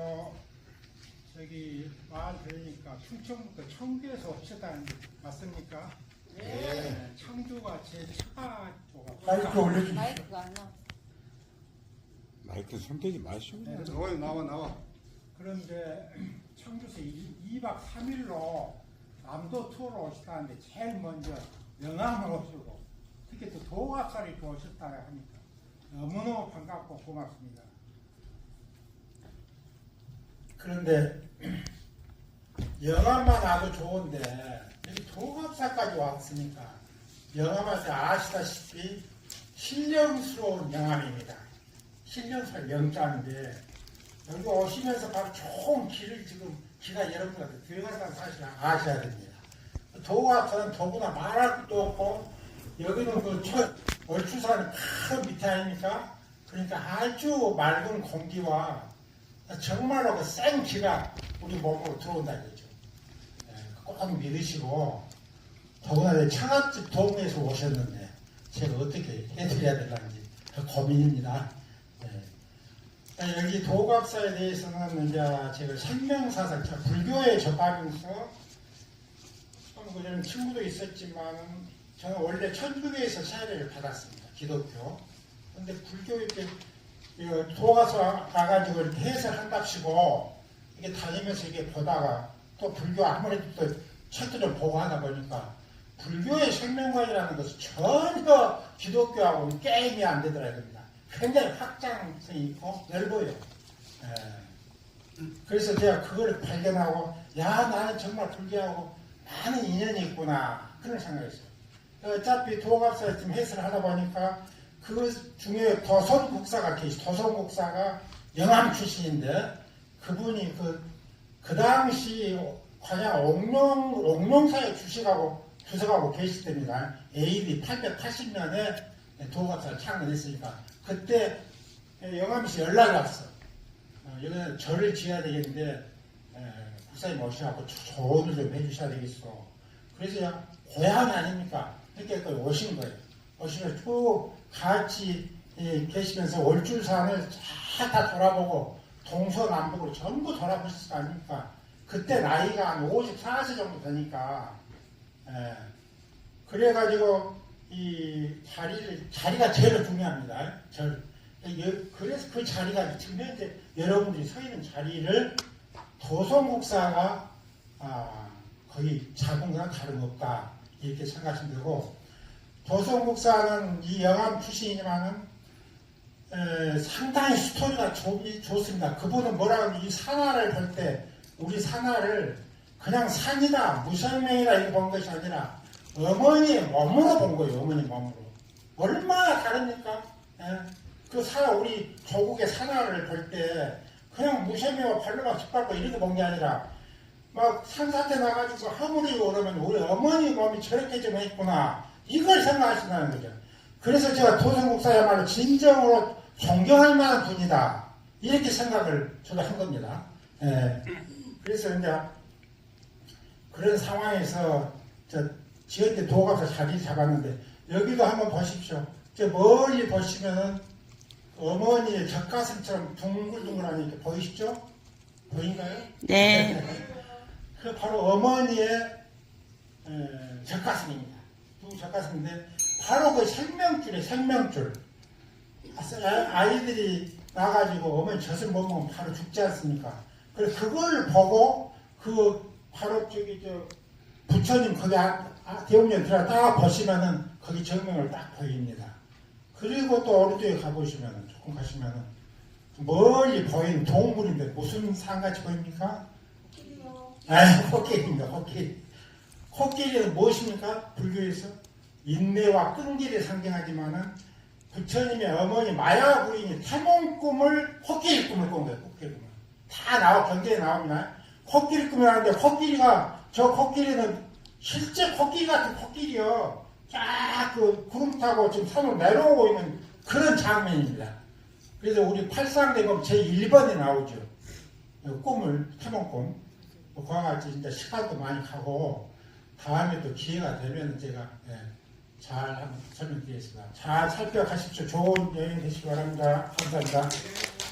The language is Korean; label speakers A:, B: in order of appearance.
A: 어, 저기 말 들으니까 충청부터 청주에서 오셨다는데 맞습니까? 네. 청주가 제 처가가
B: 마이크 올려주십시오.
C: 마이크가 안 나.
D: 마이크 손대지 마시고.
A: 네.
E: 나와 나와 나와.
A: 그런데 청주에서 2, 박 3일로 남도 투어로 오셨다는데 제일 먼저 영암을 오시고 특히 또또 오셨다 하니까 너무너무 반갑고 고맙습니다.
B: 그런데 영암만 와도 좋은데 여기 도갑사까지 왔으니까 영암한테 아시다시피 신령스러운 영암입니다. 신령스러운 영자인데 여기 오시면서 바로 좋은 길을 지금 기가 여러분들한테 들어간다는 사실을 아셔야 됩니다. 도갑사는 더구나 말할 것도 없고 여기는 그 첫, 얼추산 큰 밑에 아닙니까? 그러니까 아주 맑은 공기와 정말로 그 생기가 우리 몸으로 들어온다 이거죠. 예, 꼭 믿으시고 내 처갓집 동네에서 오셨는데 제가 어떻게 해드려야 될는지 고민입니다. 예. 자, 여기 도갑사에 대해서는 이제 제가 생명사상, 불교에 접하면서 좀 그전 친구도 있었지만 저는 원래 천주교에서 세례를 받았습니다. 기독교. 근데 불교 이렇게 이거 도가서 가가지고 이렇게 해설한답시고 이게 다니면서 이게 보다가 또 불교 아무래도 또좀 보고 하다 보니까 불교의 생명관이라는 것은 전혀 기독교하고 게임이 안 되더라 이겁니다. 굉장히 확장성이 있고 넓어요. 예. 그래서 제가 그걸 발견하고 야 나는 정말 불교하고 많은 인연이 있구나 그런 생각했어요. 어차피 도갑사에 지금 해설을 하다 보니까 그 중에 도선 국사가 계시, 도선 국사가 영암 출신인데 그분이 그, 그 당시 관양 옥룡, 옥룡사에 주식하고 주석하고 계실 때입니다. AD 880년에 도갑사를 창건했으니까 그때 영암시 연락이 왔어. 어, 여기는 절을 지어야 되겠는데 에, 국사님 오셔갖고 조언을 좀 해주셔야 되겠어. 그래서 고향 아닙니까? 이렇게 또 오신 거예요. 오시면 쭉 같이 예, 계시면서 월줄산을 쫙다 돌아보고 동서남북으로 전부 돌아보셨을 거 아닙니까? 그때 나이가 한 54세 정도 되니까 예, 그래가지고 이 자리를 자리가 제일 중요합니다. 절. 예, 그래서 그 자리가 지금 현재 여러분들이 서 있는 자리를 도성국사가 아, 거의 거랑 다름없다 이렇게 생각하시면 되고 도성국사는 이 영암 출신이지만은 에, 상당히 스토리가 좋, 좋습니다. 그분은 뭐라고 하면 이 산하를 볼 때 우리 산하를 그냥 산이다 무설명이다 이렇게 본 것이 아니라 어머니의 몸으로 본 거예요. 어머니 몸으로 얼마나 다릅니까? 예? 그 산하 우리 조국의 산하를 볼 때 그냥 무설명하고 발로만 짓밟고 이렇게 본 게 아니라 막 산사태 나가지고 하물이고 그러면 우리 어머니 몸이 저렇게 좀 했구나 이걸 생각하신다는 거죠. 그래서 제가 도성국사야말로 진정으로 존경할 만한 분이다 이렇게 생각을 저도 한 겁니다. 예. 그래서 이제 그런 상황에서 저때 도갑사 자리 잡았는데 여기도 한번 보십시오. 저 멀리 보시면은 어머니의 젖가슴처럼 둥글둥글하니 이렇게 보이시죠? 보인가요?
C: 네.
B: 그 바로 어머니의 에, 젖가슴입니다. 두 젖가슴인데 바로 그 생명줄에 생명줄. 아- 아이들이 나가지고 어머니 젖을 못 먹으면 바로 죽지 않습니까? 그래서 그걸 보고 그 바로 저기 저 부처님 거기 아, 아, 대웅전 들어가 딱 보시면은 거기 정명을 딱 보입니다. 그리고 또 오른쪽에 가보시면은 조금 가시면은 멀리 보이는 동물인데 무슨 산같이 보입니까? 아, 코끼리입니다. 코끼리. 코끼리는 무엇입니까? 불교에서 인내와 끈기를 상징하지만은 부처님의 어머니 마야 부인이 태몽 꿈을 코끼리 꿈을 꾼 거예요. 코끼리 꿈을. 다 나와 경제에 나옵니다. 코끼리 꿈을 하는데 코끼리가 저 코끼리는 실제 코끼리 같은 코끼리요. 쫙 그 구름 타고 지금 산으로 내려오고 있는 그런 장면입니다. 그래서 우리 팔상대범 제1번에 나오죠. 꿈을 태몽꿈. 뭐 그와 같이 진짜 시간도 많이 가고 다음에 또 기회가 되면 제가 예, 잘 한번 설명드리겠습니다. 잘 살펴가십시오. 좋은 여행 되시기 바랍니다. 감사합니다.